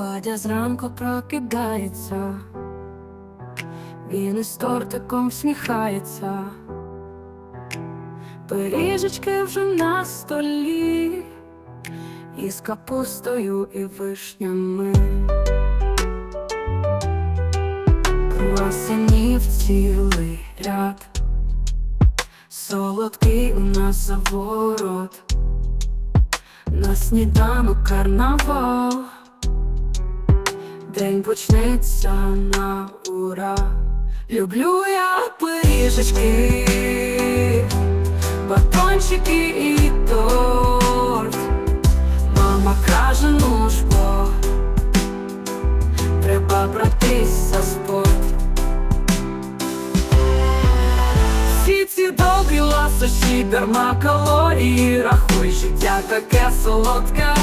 Надя зранку прокидається, він із тортиком всміхається, пиріжечки вже на столі, із капустою і вишнями. Круасанів цілий ряд, солодкий у нас заворот, на сніданок карнавал, день почнеться на ура. Люблю я пиріжечки, батончики і торт. Мама каже, ну ж бо треба братись за спорт. Всі ці добрі ласощі, дарма калорії, рахуй життя таке солодке,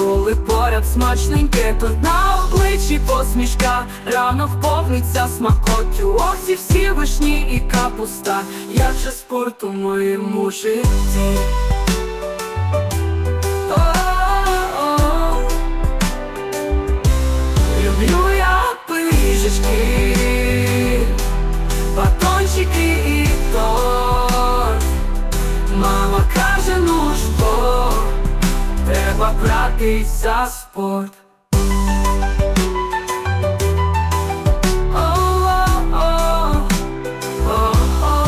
коли поряд смачненьке, то на обличчі посмішка, рано вповниться смакотю, ох ці всі вишні і капуста, як же спорт у моєму житті. Люблю я пиріжечки, братись за спорт. О-о-о, о-о-о-о-о.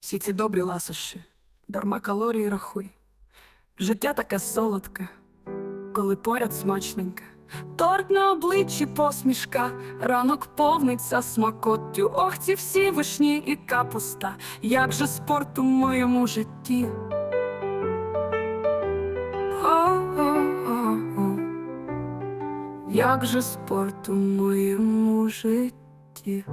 Всі ці добрі ласощі, дарма калорії рахуй. Життя таке солодке, коли поряд смачненьке. Торт на обличчі посмішка, ранок повниться смакоттю. Ох, ці всі вишні і капуста, як же спорт у моєму житті. О-о-о-о. Як же спорт у моєму житті.